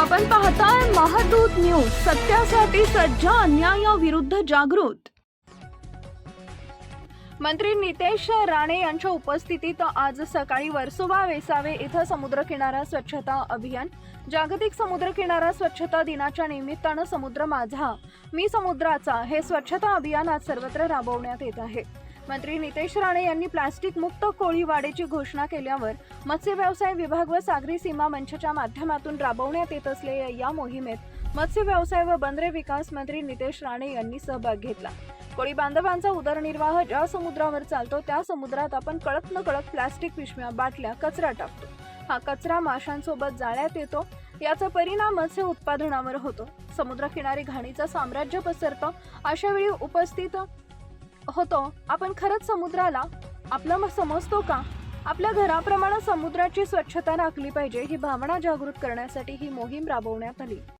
आपण पाहताय महादूत न्यूज सत्यासाठी सज्ज अन्यायाविरुद्ध जागृत. मंत्री नितेश राणे यांच्या उपस्थितीत आज सकाळी वर्सोवा वेसावे इथं समुद्रकिनारा स्वच्छता अभियान जागतिक समुद्रकिनारा स्वच्छता दिनाच्या निमित्तानं समुद्र माझा मी समुद्राचा हे स्वच्छता अभियान आज सर्वत्र राबवण्यात येत आहे. मंत्री नितेश राणे यांनी प्लास्टिक मुक्त कोळीवाडेची घोषणा केल्यावर मत्स्य व्यवसाय विभाग व सागरी सीमा मंचच्या माध्यमातून राबवण्यात येत असलेल्या या मोहिमेत मत्स्य व्यवसाय व बंदरे विकास मंत्री नितेश राणे यांनी सहभाग घेतला. कोळी बांधवांचा उदरनिर्वाह ज्या समुद्रावर चालतो त्या समुद्रात आपण कळत न कळत प्लास्टिक पिशव्या बाटल्या कचरा टाकतो. हा कचरा माशांसोबत जाळ्यात येतो. याचा परिणाम मत्स्य उत्पादनावर होतो. समुद्रकिनारी घाणीचं साम्राज्य पसरतं. अशा वेळी उपस्थित होतो. आपण खरंच समुद्राला आपलं समजतो का? आपल्या घराप्रमाणे समुद्राची स्वच्छता राखली पाहिजे ही भावना जागृत करण्यासाठी ही मोहीम राबवण्यात आली.